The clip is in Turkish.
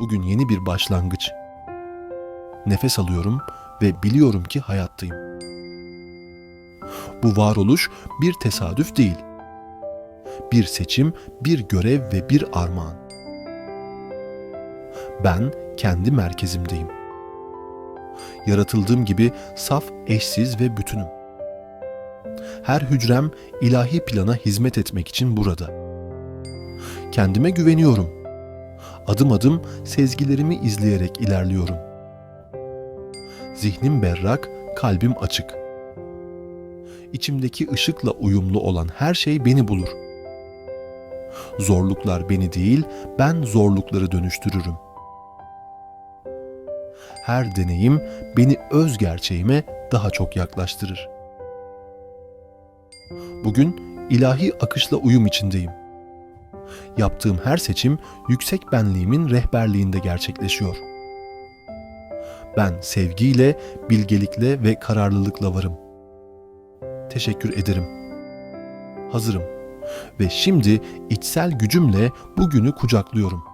Bugün yeni bir başlangıç. Nefes alıyorum ve biliyorum ki hayattayım. Bu varoluş bir tesadüf değil. Bir seçim, bir görev ve bir armağan. Ben kendi merkezimdeyim. Yaratıldığım gibi saf, eşsiz ve bütünüm. Her hücrem ilahi plana hizmet etmek için burada. Kendime güveniyorum. Adım adım sezgilerimi izleyerek ilerliyorum. Zihnim berrak, kalbim açık. İçimdeki ışıkla uyumlu olan her şey beni bulur. Zorluklar beni değil, ben zorlukları dönüştürürüm. Her deneyim beni öz gerçeğime daha çok yaklaştırır. Bugün ilahi akışla uyum içindeyim. Yaptığım her seçim yüksek benliğimin rehberliğinde gerçekleşiyor. Ben sevgiyle, bilgelikle ve kararlılıkla varım. Teşekkür ederim. Hazırım ve şimdi içsel gücümle bugünü kucaklıyorum.